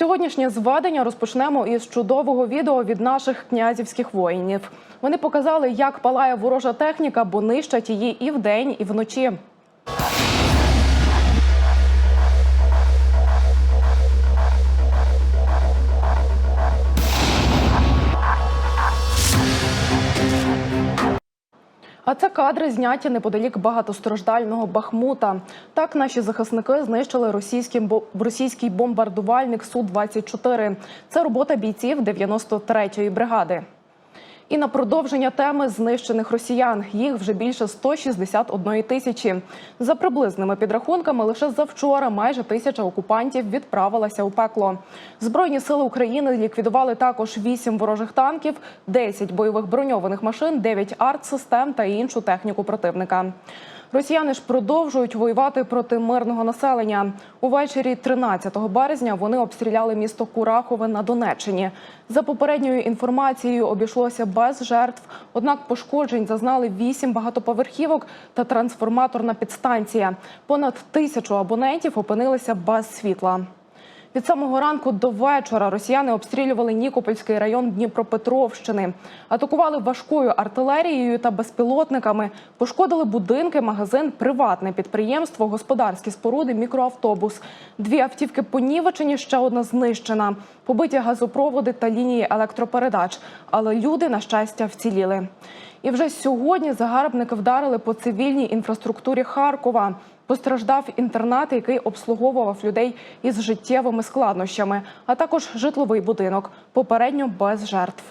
Сьогоднішнє зведення розпочнемо із чудового відео від наших князівських воїнів. Вони показали, як палає ворожа техніка, бо нищать її і вдень, і вночі. А це кадри зняті неподалік багатостраждального Бахмута. Так наші захисники знищили російський, бо- російський бомбардувальник Су-24. Це робота бійців 93-ї бригади. І на продовження теми знищених росіян їх вже більше 161 тисячі. За приблизними підрахунками, лише завчора майже тисяча окупантів відправилася у пекло. Збройні сили України ліквідували також 8 ворожих танків, 10 бойових броньованих машин, 9 артсистем та іншу техніку противника. Росіяни ж продовжують воювати проти мирного населення. Увечері 13 березня вони обстріляли місто Курахове на Донеччині. За попередньою інформацією, обійшлося без жертв. Однак пошкоджень зазнали вісім багатоповерхівок та трансформаторна підстанція. Понад тисячу абонентів опинилися без світла. Від самого ранку до вечора росіяни обстрілювали Нікопольський район Дніпропетровщини, атакували важкою артилерією та безпілотниками, пошкодили будинки, магазин, приватне підприємство, господарські споруди, мікроавтобус. Дві автівки понівечені, ще одна знищена. Побиті газопроводи та лінії електропередач. Але люди, на щастя, вціліли. І вже сьогодні загарбники вдарили по цивільній інфраструктурі Харкова. Постраждав інтернат, який обслуговував людей із життєвими складнощами, а також житловий будинок, попередньо без жертв.